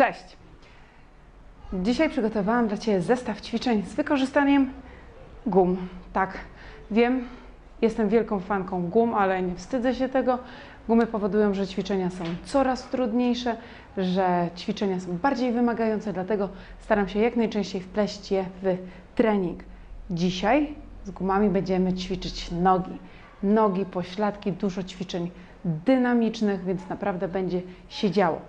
Cześć! Dzisiaj przygotowałam dla Ciebie zestaw ćwiczeń z wykorzystaniem gum. Tak, wiem, jestem wielką fanką gum, ale nie wstydzę się tego. Gumy powodują, że ćwiczenia są coraz trudniejsze, że ćwiczenia są bardziej wymagające, dlatego staram się jak najczęściej wpleść je w trening. Dzisiaj z gumami będziemy ćwiczyć nogi. Nogi, pośladki, dużo ćwiczeń dynamicznych, więc naprawdę będzie się działo.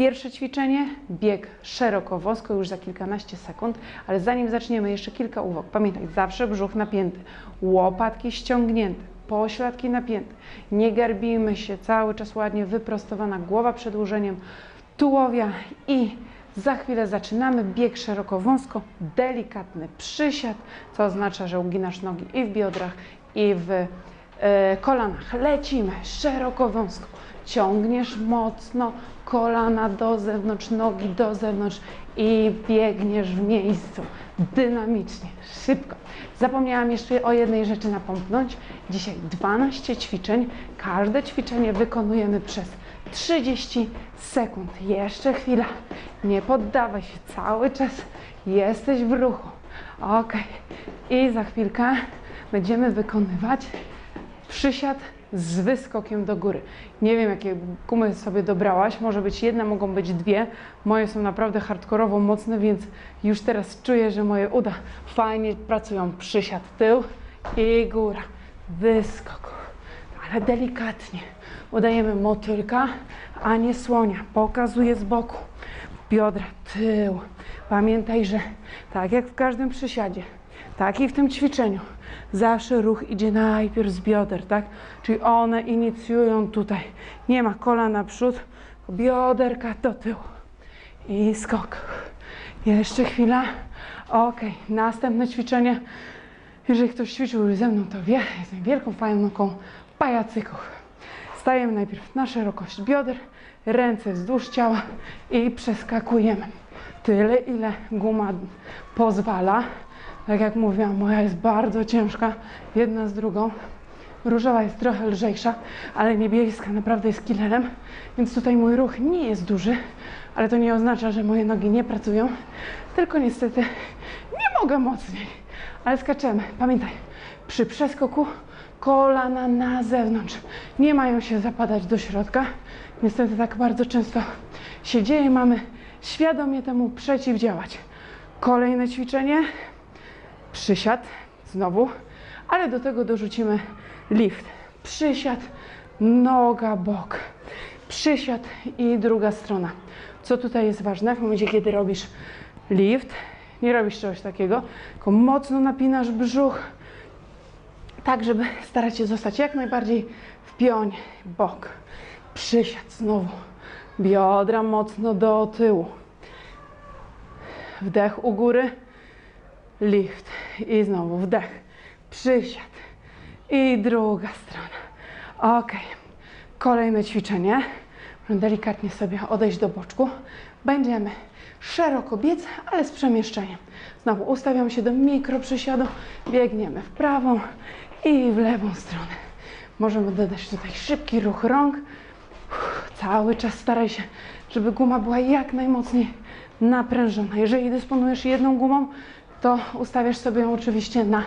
Pierwsze ćwiczenie, bieg szeroko, wąsko już za kilkanaście sekund, ale zanim zaczniemy, jeszcze kilka uwag. Pamiętaj, zawsze brzuch napięty, łopatki ściągnięte, pośladki napięte. Nie garbimy się, cały czas ładnie wyprostowana głowa przedłużeniem tułowia i za chwilę zaczynamy bieg szeroko, wąsko, delikatny przysiad, co oznacza, że uginasz nogi i w biodrach, i w kolanach. Lecimy szeroko, wąsko. Ciągniesz mocno kolana do zewnątrz, nogi do zewnątrz i biegniesz w miejscu dynamicznie, szybko. Zapomniałam jeszcze o jednej rzeczy napomknąć. Dzisiaj 12 ćwiczeń. Każde ćwiczenie wykonujemy przez 30 sekund. Jeszcze chwila. Nie poddawaj się. Cały czas jesteś w ruchu. Ok. I za chwilkę będziemy wykonywać przysiad z wyskokiem do góry. Nie wiem, jakie gumy sobie dobrałaś. Może być jedna, mogą być dwie. Moje są naprawdę hardkorowo mocne, więc już teraz czuję, że moje uda fajnie pracują. Przysiad tył i góra. Wyskok. Ale delikatnie. Udajemy motylka, a nie słonia. Pokazuję z boku. Biodra, tył. Pamiętaj, że tak jak w każdym przysiadzie, tak i w tym ćwiczeniu, zawsze ruch idzie najpierw z bioder, tak? Czyli one inicjują tutaj. Nie ma kola naprzód, bioderka do tyłu. I skok. Jeszcze chwila. Ok, następne ćwiczenie. Jeżeli ktoś ćwiczył już ze mną, to wie, jestem wielką fanką pajacyków. Stajemy najpierw na szerokość bioder, ręce wzdłuż ciała i przeskakujemy. Tyle, ile guma pozwala. Tak jak mówiłam, moja jest bardzo ciężka, jedna z drugą. Różowa jest trochę lżejsza, ale niebieska naprawdę jest killerem, więc tutaj mój ruch nie jest duży, ale to nie oznacza, że moje nogi nie pracują, tylko niestety nie mogę mocniej. Ale skaczemy. Pamiętaj, przy przeskoku kolana na zewnątrz. Nie mają się zapadać do środka. Niestety tak bardzo często się dzieje. Mamy świadomie temu przeciwdziałać. Kolejne ćwiczenie. Przysiad. Znowu. Ale do tego dorzucimy lift. Przysiad, noga, bok. Przysiad i druga strona. Co tutaj jest ważne? W momencie, kiedy robisz lift, nie robisz czegoś takiego, tylko mocno napinasz brzuch, tak żeby starać się zostać jak najbardziej w pionie, bok. Przysiad znowu. Biodra mocno do tyłu. Wdech u góry, lift i znowu wdech, przysiad i druga strona. Ok, kolejne ćwiczenie. Delikatnie sobie odejść do boczku. Będziemy szeroko biec, ale z przemieszczeniem. Znowu ustawiamy się do mikroprzysiadu, biegniemy w prawą i w lewą stronę. Możemy dodać tutaj szybki ruch rąk. Cały czas staraj się, żeby guma była jak najmocniej naprężona. Jeżeli dysponujesz jedną gumą, to ustawiasz sobie ją oczywiście na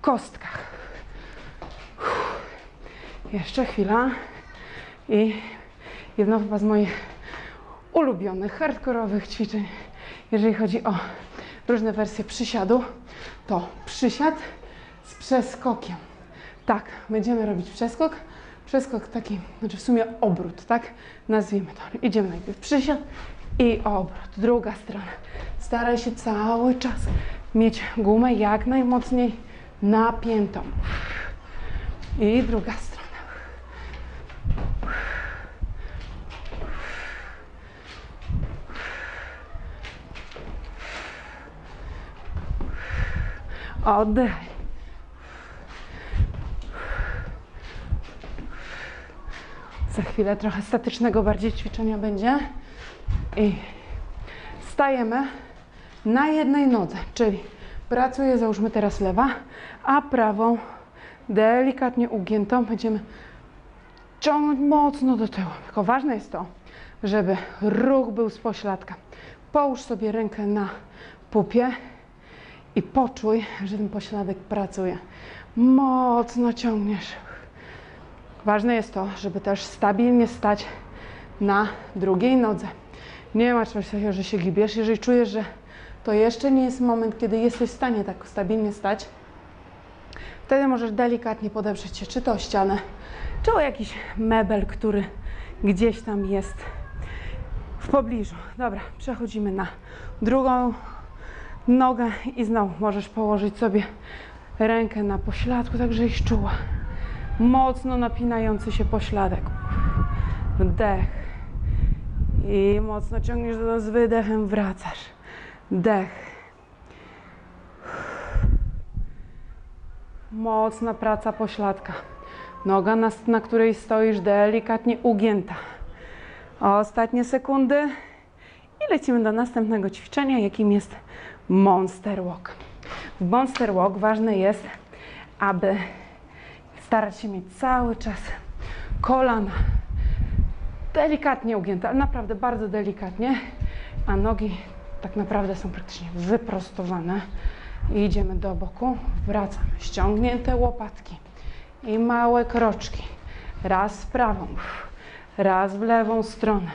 kostkach. Jeszcze chwila. I jedno chyba z moich ulubionych, hardkorowych ćwiczeń, jeżeli chodzi o różne wersje przysiadu, to przysiad z przeskokiem. Tak, będziemy robić przeskok. Przeskok taki, znaczy w sumie obrót, tak? Nazwijmy to. Idziemy najpierw przysiad i obrót. Druga strona. Staraj się cały czas mieć gumę jak najmocniej napiętą. I druga strona. Oddech. Za chwilę trochę statycznego bardziej ćwiczenia będzie. I stajemy na jednej nodze, czyli pracuję, załóżmy teraz lewa, a prawą delikatnie ugiętą będziemy ciągnąć mocno do tyłu. Tylko ważne jest to, żeby ruch był z pośladka. Połóż sobie rękę na pupie i poczuj, że ten pośladek pracuje. Mocno ciągniesz. Ważne jest to, żeby też stabilnie stać na drugiej nodze. Nie ma czegoś takiego, że się gibiesz. Jeżeli czujesz, że to jeszcze nie jest moment, kiedy jesteś w stanie tak stabilnie stać, wtedy możesz delikatnie podeprzeć się, czy to o ścianę, czy o jakiś mebel, który gdzieś tam jest w pobliżu. Dobra, przechodzimy na drugą nogę i znowu możesz położyć sobie rękę na pośladku, tak żebyś czuła. Mocno napinający się pośladek. Wdech. I mocno ciągniesz do z wydechem, wracasz. Dech. Mocna praca pośladka. Noga, na, na której stoisz, delikatnie ugięta. Ostatnie sekundy i lecimy do następnego ćwiczenia, jakim jest Monster Walk. W Monster Walk ważne jest, aby starać się mieć cały czas kolana delikatnie ugięte, ale naprawdę bardzo delikatnie, a nogi tak naprawdę są praktycznie wyprostowane. I idziemy do boku, wracamy, ściągnięte łopatki i małe kroczki. Raz w prawą, raz w lewą stronę.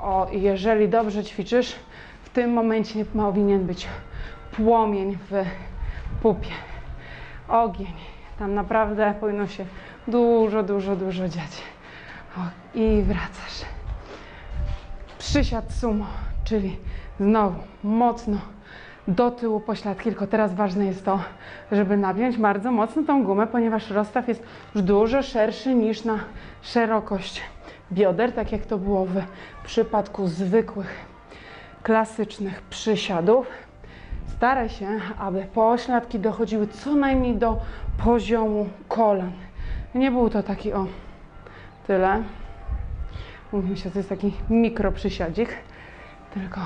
O, jeżeli dobrze ćwiczysz, w tym momencie powinien być płomień w pupie. Ogień. Tam naprawdę powinno się dużo, dużo, dużo dziać. O, I wracasz. Przysiad sumo, czyli znowu mocno do tyłu pośladki, tylko teraz ważne jest to, żeby napiąć bardzo mocno tą gumę, ponieważ rozstaw jest już dużo szerszy niż na szerokość bioder, tak jak to było w przypadku zwykłych, klasycznych przysiadów. Staraj się, aby pośladki dochodziły co najmniej do poziomu kolan. Nie był to taki o tyle. Mówimy się, to jest taki mikro przysiadzik, tylko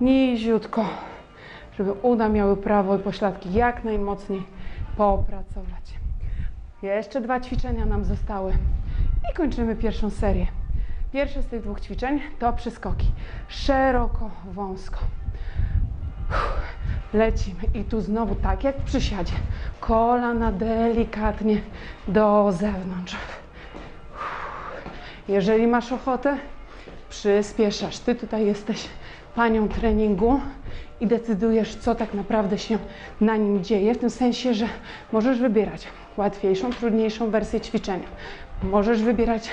niziutko, żeby uda miały prawo i pośladki jak najmocniej popracować. Jeszcze dwa ćwiczenia nam zostały i kończymy pierwszą serię. Pierwsze z tych dwóch ćwiczeń to przyskoki. Szeroko, wąsko. Lecimy i tu znowu tak jak w przysiadzie. Kolana delikatnie do zewnątrz. Jeżeli masz ochotę, przyspieszasz. Ty tutaj jesteś panią treningu i decydujesz, co tak naprawdę się na nim dzieje, w tym sensie, że możesz wybierać łatwiejszą, trudniejszą wersję ćwiczenia. Możesz wybierać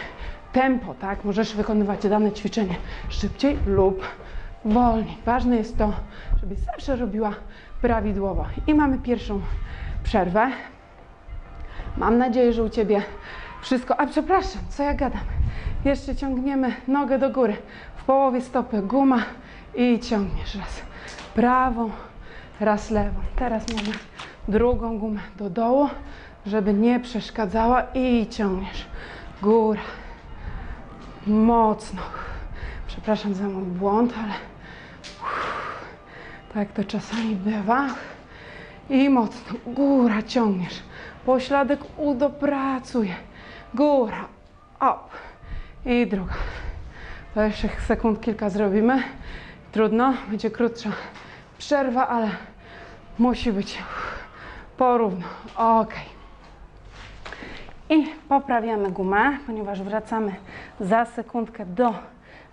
tempo, tak? Możesz wykonywać dane ćwiczenie szybciej lub wolniej. Ważne jest to, żebyś zawsze robiła prawidłowo. I mamy pierwszą przerwę. Mam nadzieję, że u Ciebie wszystko. A przepraszam, co ja gadam? Jeszcze ciągniemy nogę do góry. W połowie stopy guma i ciągniesz raz prawą, raz lewą. Teraz mamy drugą gumę do dołu, żeby nie przeszkadzała i ciągniesz. Góra. Mocno. Przepraszam za mój błąd, ale tak to czasami bywa. I mocno. Góra ciągniesz. Pośladek udopracuje. Góra. Up. I druga. To jeszcze sekund kilka zrobimy. Trudno, będzie krótsza przerwa, ale musi być porówno. Ok. I poprawiamy gumę, ponieważ wracamy za sekundkę do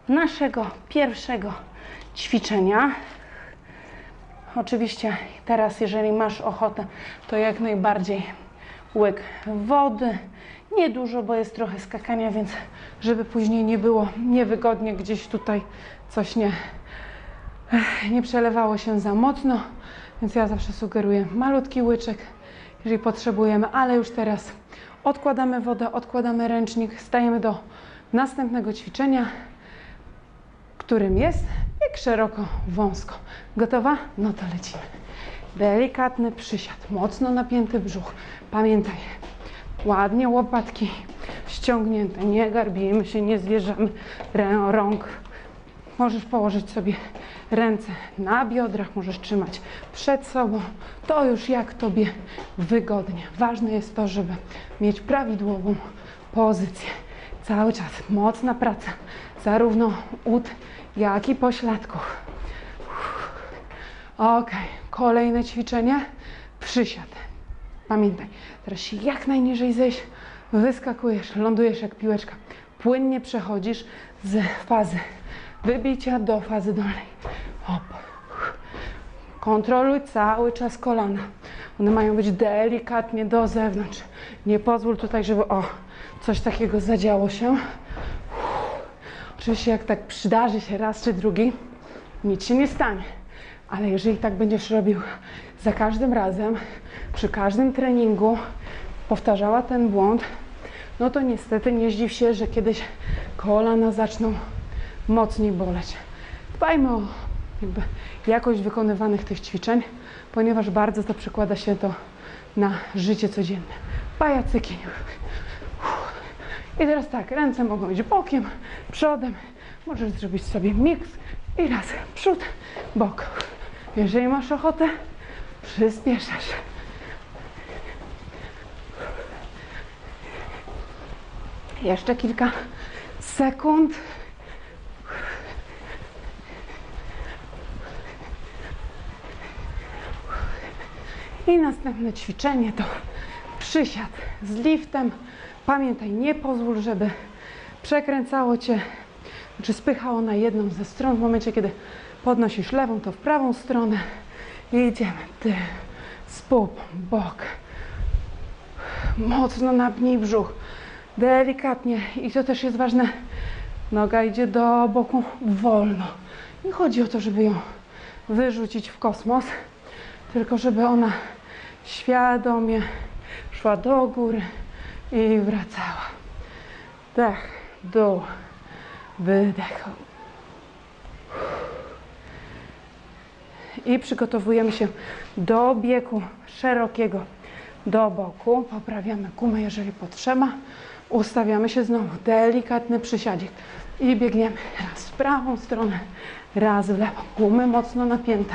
naszego pierwszego ćwiczenia. Oczywiście teraz, jeżeli masz ochotę, to jak najbardziej łyk wody. Niedużo, bo jest trochę skakania, więc żeby później nie było niewygodnie gdzieś tutaj coś nie, nie przelewało się za mocno. Więc ja zawsze sugeruję malutki łyczek, jeżeli potrzebujemy, ale już teraz odkładamy wodę, odkładamy ręcznik, stajemy do następnego ćwiczenia, którym jest bieg szeroko, wąsko. Gotowa? No to lecimy. Delikatny przysiad, mocno napięty brzuch. Pamiętaj, ładnie łopatki ściągnięte, nie garbimy się, nie zwierzamy rąk. Możesz położyć sobie ręce na biodrach, możesz trzymać przed sobą. To już jak Tobie wygodnie. Ważne jest to, żeby mieć prawidłową pozycję. Cały czas mocna praca, zarówno ud, jak i pośladków. Ok, kolejne ćwiczenie, przysiad. Pamiętaj, teraz się jak najniżej zejść, wyskakujesz, lądujesz jak piłeczka. Płynnie przechodzisz z fazy wybicia do fazy dolnej. Hop. Kontroluj cały czas kolana. One mają być delikatnie do zewnątrz. Nie pozwól tutaj, żeby o, coś takiego zadziało się. Oczywiście jak tak przydarzy się raz czy drugi, nic się nie stanie. Ale jeżeli tak będziesz robił za każdym razem, przy każdym treningu, powtarzała ten błąd, no to niestety nie zdziw się, że kiedyś kolana zaczną mocniej boleć. Dbajmy o jakość wykonywanych tych ćwiczeń, ponieważ bardzo to przekłada się to na życie codzienne. Pajacyki. I teraz tak, ręce mogą iść bokiem, przodem. Możesz zrobić sobie miks i raz przód, bok. Jeżeli masz ochotę, przyspieszasz. Jeszcze kilka sekund. I następne ćwiczenie to przysiad z liftem. Pamiętaj, nie pozwól, żeby przekręcało cię, czy spychało na jedną ze stron. W momencie, kiedy podnosisz lewą, to w prawą stronę. I idziemy. Ty, spód, bok. Mocno napnij brzuch. Delikatnie. I to też jest ważne. Noga idzie do boku wolno. Nie chodzi o to, żeby ją wyrzucić w kosmos, tylko żeby ona świadomie szła do góry i wracała. Dech, dół, wydech. I przygotowujemy się do biegu szerokiego do boku. Poprawiamy gumę, jeżeli potrzeba. Ustawiamy się znowu, delikatny przysiadzik i biegniemy raz w prawą stronę, raz w lewą. Gumy mocno napięte.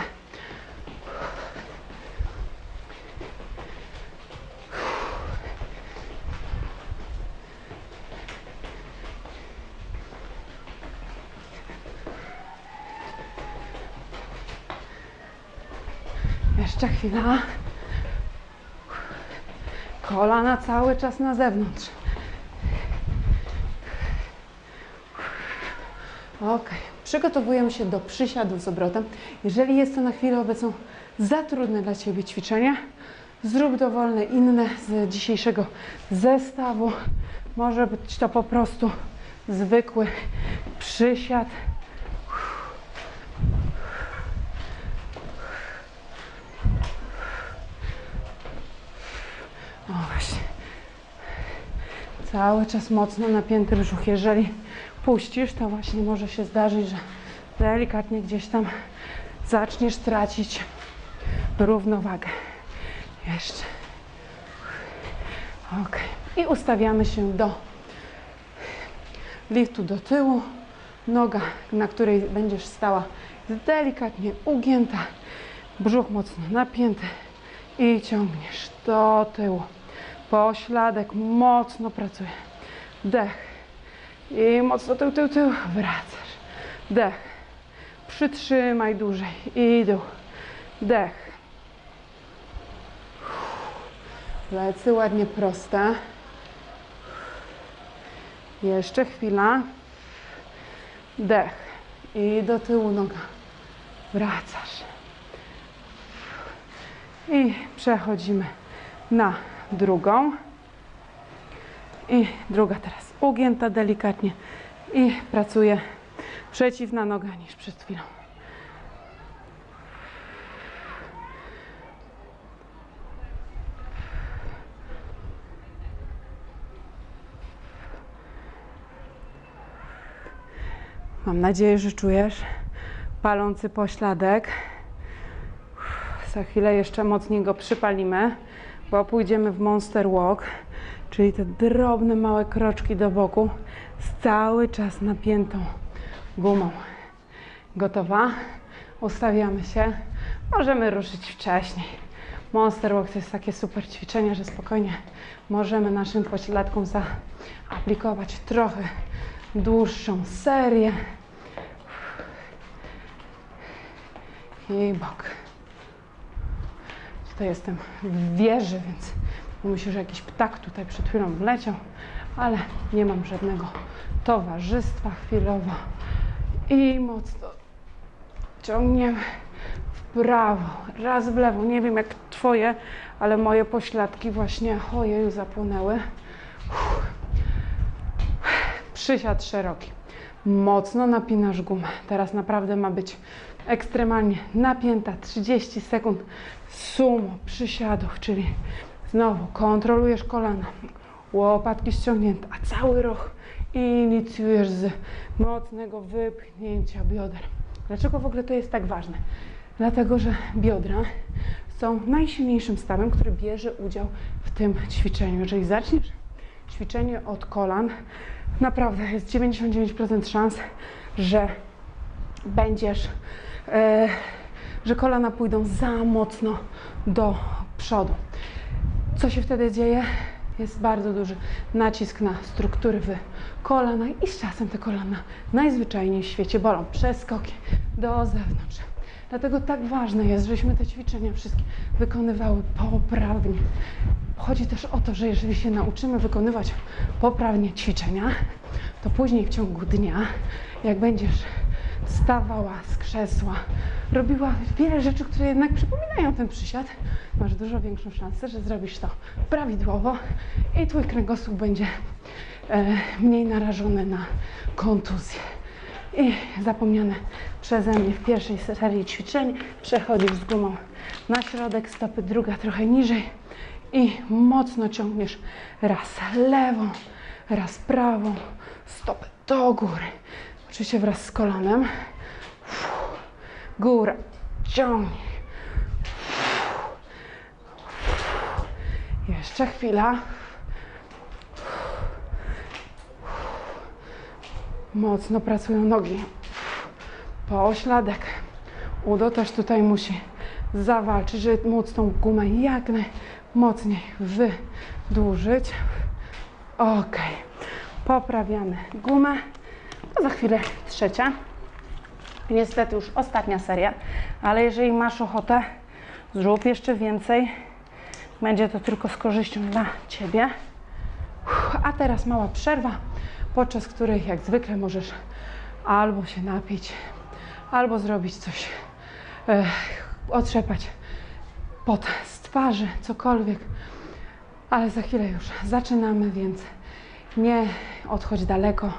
Jeszcze chwila. Kolana cały czas na zewnątrz. Ok, przygotowujemy się do przysiadu z obrotem. Jeżeli jest to na chwilę obecną za trudne dla Ciebie ćwiczenie, zrób dowolne inne z dzisiejszego zestawu. Może być to po prostu zwykły przysiad. O właśnie. Cały czas mocno napięty brzuch. Jeżeli puścisz, to właśnie może się zdarzyć, że delikatnie gdzieś tam zaczniesz tracić równowagę. Jeszcze. Ok. I ustawiamy się do liftu do tyłu. Noga, na której będziesz stała, jest delikatnie ugięta. Brzuch mocno napięty i ciągniesz do tyłu. Pośladek mocno pracuje. Dech. I mocno tył, tył, tył. Wracasz. Dech. Przytrzymaj dłużej. I dół. Dech. Plecy ładnie proste. Jeszcze chwila. Dech. I do tyłu noga. Wracasz. I przechodzimy na drugą. I druga teraz ugięta delikatnie. I pracuje przeciwna noga niż przed chwilą. Mam nadzieję, że czujesz palący pośladek. Za chwilę jeszcze mocniej go przypalimy, bo pójdziemy w Monster Walk, czyli te drobne, małe kroczki do boku z cały czas napiętą gumą. Gotowa? Ustawiamy się. Możemy ruszyć wcześniej. Monster Walk to jest takie super ćwiczenie, że spokojnie możemy naszym pośladkom zaaplikować trochę dłuższą serię. I bok. Tutaj jestem w wieży, więc myślę, że jakiś ptak tutaj przed chwilą wleciał, ale nie mam żadnego towarzystwa chwilowo. I mocno ciągniemy w prawo, raz w lewo. Nie wiem jak twoje, ale moje pośladki właśnie ojeju zapłonęły. Uff. Przysiad szeroki. Mocno napinasz gumę. Teraz naprawdę ma być ekstremalnie napięta. 30 sekund sumo przysiadów, czyli znowu kontrolujesz kolana, łopatki ściągnięte, a cały ruch inicjujesz z mocnego wypchnięcia bioder. Dlaczego w ogóle to jest tak ważne? Dlatego, że biodra są najsilniejszym stawem, który bierze udział w tym ćwiczeniu. Jeżeli zaczniesz ćwiczenie od kolan, naprawdę jest 99% szans, że będziesz, że kolana pójdą za mocno do przodu. Co się wtedy dzieje? Jest bardzo duży nacisk na struktury w kolanach i z czasem te kolana najzwyczajniej w świecie bolą. Przeskoki do zewnątrz. Dlatego tak ważne jest, żebyśmy te ćwiczenia wszystkie wykonywały poprawnie. Chodzi też o to, że jeżeli się nauczymy wykonywać poprawnie ćwiczenia, to później w ciągu dnia, jak będziesz stawała z krzesła, robiła wiele rzeczy, które jednak przypominają ten przysiad, masz dużo większą szansę, że zrobisz to prawidłowo i twój kręgosłup będzie e, mniej narażony na kontuzję. I zapomniane przeze mnie w pierwszej serii ćwiczeń przechodzisz z gumą na środek stopy, druga trochę niżej i mocno ciągniesz raz lewą, raz prawą stopę do góry. Oczywiście wraz z kolanem. Góra, ciągnij. Jeszcze chwila. Mocno pracują nogi. Pośladek. Udo też tutaj musi zawalczyć, żeby móc tą gumę jak najmocniej wydłużyć. Ok. Poprawiamy gumę. A za chwilę trzecia. Niestety już ostatnia seria, ale jeżeli masz ochotę, zrób jeszcze więcej. Będzie to tylko z korzyścią dla Ciebie. A teraz mała przerwa, podczas której jak zwykle możesz albo się napić, albo zrobić coś, e, otrzepać pot z twarzy, cokolwiek. Ale za chwilę już zaczynamy, więc nie odchodź daleko,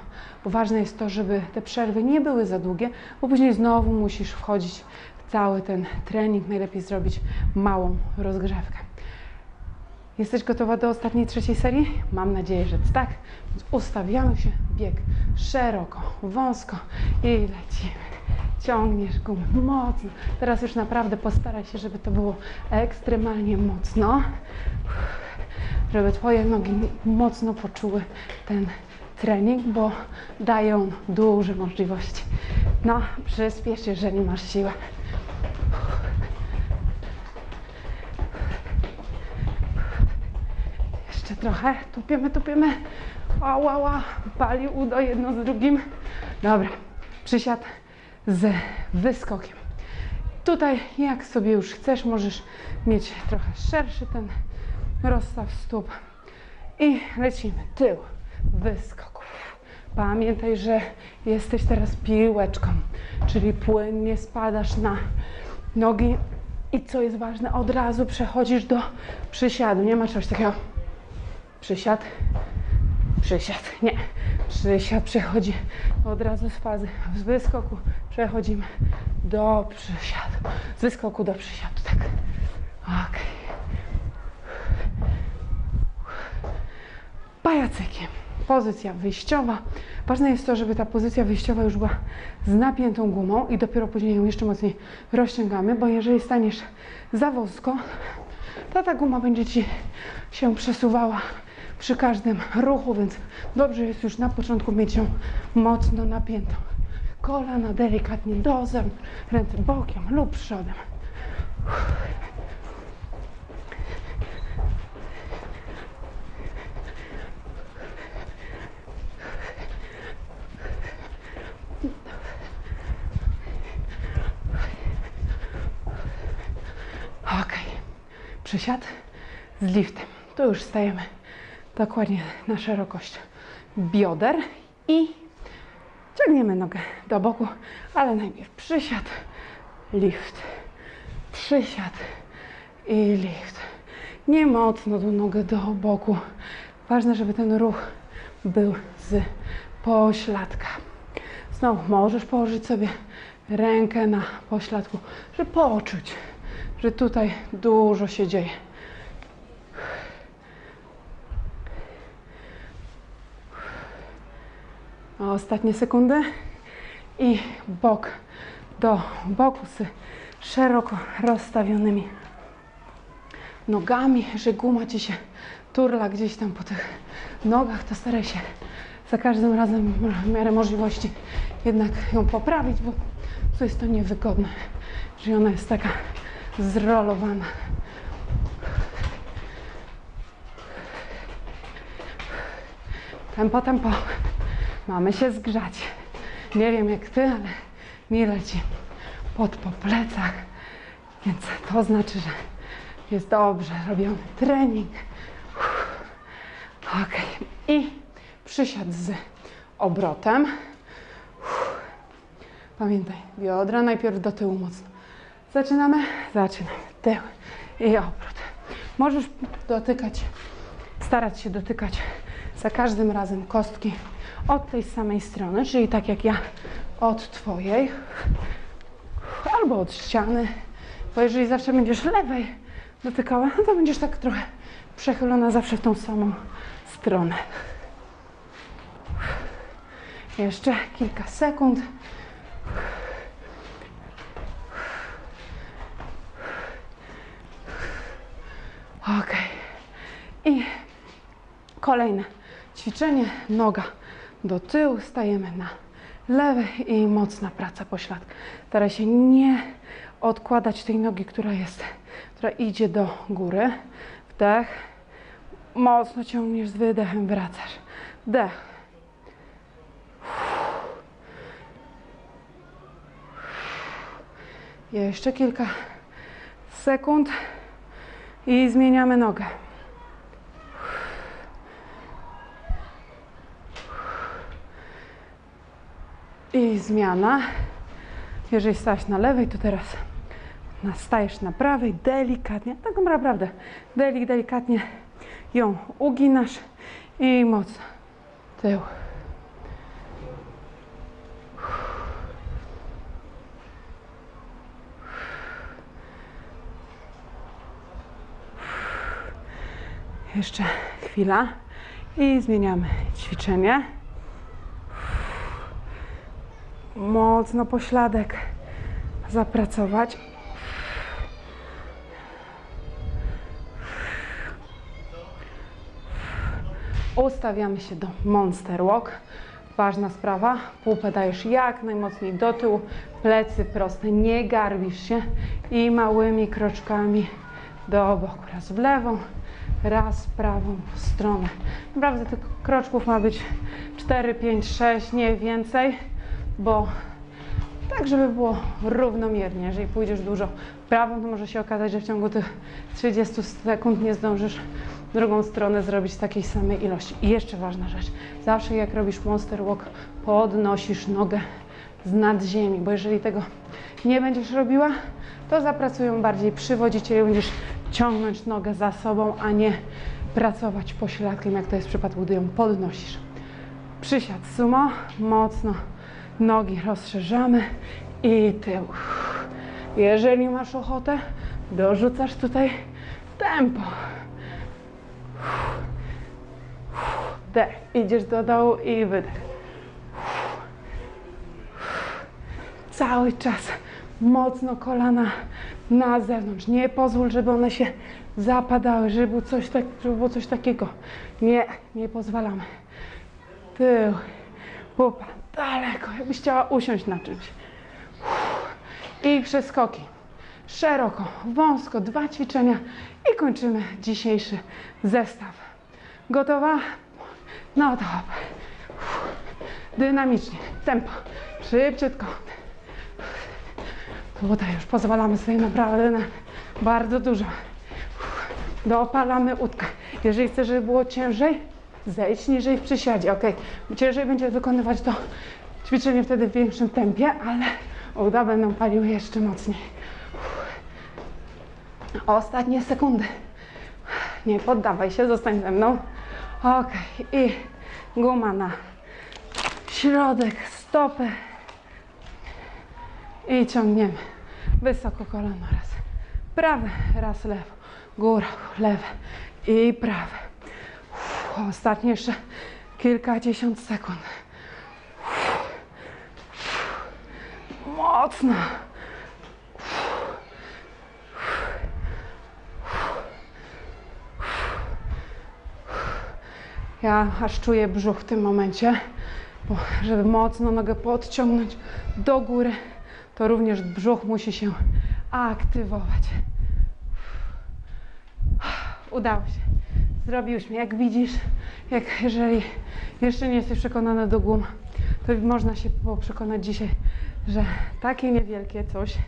bo ważne jest to, żeby te przerwy nie były za długie, bo później znowu musisz wchodzić w cały ten trening. Najlepiej zrobić małą rozgrzewkę. Jesteś gotowa do ostatniej, trzeciej serii? Mam nadzieję, że tak. Więc ustawiamy się, bieg szeroko, wąsko i lecimy. Ciągniesz gumę mocno. Teraz już naprawdę postaraj się, żeby to było ekstremalnie mocno, żeby Twoje nogi mocno poczuły ten trening, bo dają duże możliwości. No, przyspiesz, jeżeli masz siłę. Jeszcze trochę. Tupiemy, tupiemy. Ała, ała. Pali udo jedno z drugim. Dobra. Przysiad z wyskokiem. Tutaj, jak sobie już chcesz, możesz mieć trochę szerszy ten rozstaw stóp. I lecimy. Tył. Wyskok. Pamiętaj, że jesteś teraz piłeczką, czyli płynnie spadasz na nogi i co jest ważne, od razu przechodzisz do przysiadu. Nie ma czegoś takiego przysiad, przysiad, nie. Przysiad przechodzi od razu z fazy z wyskoku przechodzimy do przysiadu. Z wyskoku do przysiadu, tak. Ok. Pajacykiem. Pozycja wyjściowa. Ważne jest to, żeby ta pozycja wyjściowa już była z napiętą gumą i dopiero później ją jeszcze mocniej rozciągamy, bo jeżeli staniesz za wąsko, to ta guma będzie Ci się przesuwała przy każdym ruchu, więc dobrze jest już na początku mieć ją mocno napiętą. Kolana delikatnie do zewnątrz, ręce bokiem lub przodem. Przysiad z liftem. Tu już stajemy dokładnie na szerokość bioder i ciągniemy nogę do boku, ale najpierw przysiad, lift, przysiad i lift. Nie mocno tą nogę do boku. Ważne, żeby ten ruch był z pośladka. Znowu możesz położyć sobie rękę na pośladku, żeby poczuć, że tutaj dużo się dzieje. Ostatnie sekundy i bok do boku z szeroko rozstawionymi nogami, że guma ci się turla gdzieś tam po tych nogach, to staraj się za każdym razem w miarę możliwości jednak ją poprawić, bo tu jest to niewygodne, że ona jest taka zrolowana. Tempo, tempo. Mamy się zgrzać. Nie wiem jak ty, ale mi leci pod po plecach, więc to znaczy, że jest dobrze robiony trening. Ok. I przysiad z obrotem. Pamiętaj, biodra najpierw do tyłu mocno. Zaczynamy? Zaczynamy. Tył i obrót. Możesz dotykać, starać się dotykać za każdym razem kostki od tej samej strony, czyli tak jak ja od Twojej albo od ściany, bo jeżeli zawsze będziesz lewej dotykała, no to będziesz tak trochę przechylona zawsze w tą samą stronę. Jeszcze kilka sekund. Ok. I kolejne ćwiczenie. Noga do tyłu. Stajemy na lewej i mocna praca pośladka. Staraj się nie odkładać tej nogi, która jest, która idzie do góry. Wdech. Mocno ciągniesz z wydechem, wracasz. Wdech. Jeszcze kilka sekund i zmieniamy nogę. I zmiana. Jeżeli stałeś na lewej, to teraz stajesz na prawej, delikatnie, tak naprawdę, delik, delikatnie ją uginasz i mocno tył. Jeszcze chwila i zmieniamy ćwiczenie. Mocno pośladek zapracować. Ustawiamy się do Monster Walk. Ważna sprawa, pupę dajesz jak najmocniej do tyłu, plecy proste, nie garbisz się i małymi kroczkami do boku. Raz w lewą, raz w prawą stronę. Naprawdę tych kroczków ma być 4, 5, 6, nie więcej, bo tak, żeby było równomiernie. Jeżeli pójdziesz dużo prawą, to może się okazać, że w ciągu tych 30 sekund nie zdążysz drugą stronę zrobić takiej samej ilości. I jeszcze ważna rzecz. Zawsze jak robisz monster walk, podnosisz nogę z nad ziemi, bo jeżeli tego nie będziesz robiła, to zapracują bardziej przywodziciele, będziesz ciągnąć nogę za sobą, a nie pracować pośladkiem, jak to jest w przypadku, gdy ją podnosisz. Przysiad sumo, mocno nogi rozszerzamy i tył. Jeżeli masz ochotę, dorzucasz tutaj tempo. Dech. Idziesz do dołu i wydech. Cały czas mocno kolana na zewnątrz. Nie pozwól, żeby one się zapadały, żeby było coś, tak, żeby było coś takiego. Nie, nie pozwalamy. Tył, pupa, daleko, jakbyś chciała usiąść na czymś. I przeskoki. Szeroko, wąsko, dwa ćwiczenia i kończymy dzisiejszy zestaw. Gotowa? No dobra. Dynamicznie, tempo, szybciutko. Tutaj już pozwalamy sobie naprawdę na bardzo dużo. Dopalamy łódkę. Jeżeli chcesz, żeby było ciężej, zejdź niżej w przysiadzie, ok? Ciężej będzie wykonywać to ćwiczenie wtedy w większym tempie, ale uda będą paliły jeszcze mocniej. Ostatnie sekundy. Nie poddawaj się, zostań ze mną. Ok, i guma na środek stopy. I ciągniemy wysoko kolano raz. Prawe, raz lewo, góra, lewe i prawe. Ostatnie jeszcze kilkadziesiąt sekund. Mocno. Ja aż czuję brzuch w tym momencie, bo żeby mocno nogę podciągnąć do góry, to również brzuch musi się aktywować. Udało się. Zrobiłyśmy. Jak widzisz, jak jeżeli jeszcze nie jesteś przekonany do gum, to można się przekonać dzisiaj, że takie niewielkie coś,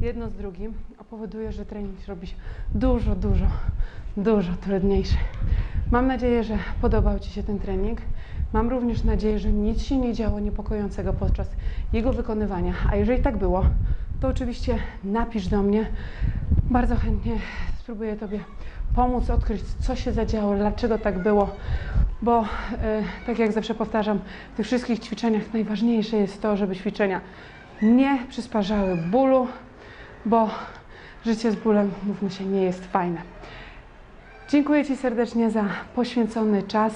jedno z drugim, powoduje, że trening robi dużo, dużo, dużo trudniejszy. Mam nadzieję, że podobał Ci się ten trening. Mam również nadzieję, że nic się nie działo niepokojącego podczas jego wykonywania. A jeżeli tak było, to oczywiście napisz do mnie. Bardzo chętnie spróbuję Tobie pomóc odkryć, co się zadziało, dlaczego tak było, bo e, tak jak zawsze powtarzam, w tych wszystkich ćwiczeniach najważniejsze jest to, żeby ćwiczenia nie przysparzały bólu, bo życie z bólem, mówmy się, nie jest fajne. Dziękuję Ci serdecznie za poświęcony czas.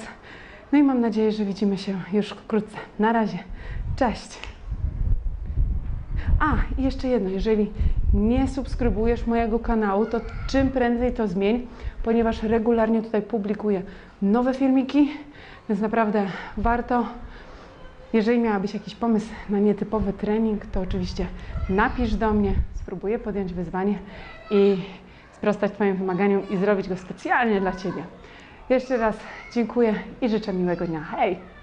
No i mam nadzieję, że widzimy się już wkrótce. Na razie. Cześć. A, i jeszcze jedno, jeżeli nie subskrybujesz mojego kanału, to czym prędzej to zmień, ponieważ regularnie tutaj publikuję nowe filmiki, więc naprawdę warto. Jeżeli miałabyś jakiś pomysł na nietypowy trening, to oczywiście napisz do mnie, spróbuję podjąć wyzwanie i sprostać Twoim wymaganiom i zrobić go specjalnie dla Ciebie. Jeszcze raz dziękuję i życzę miłego dnia. Hej!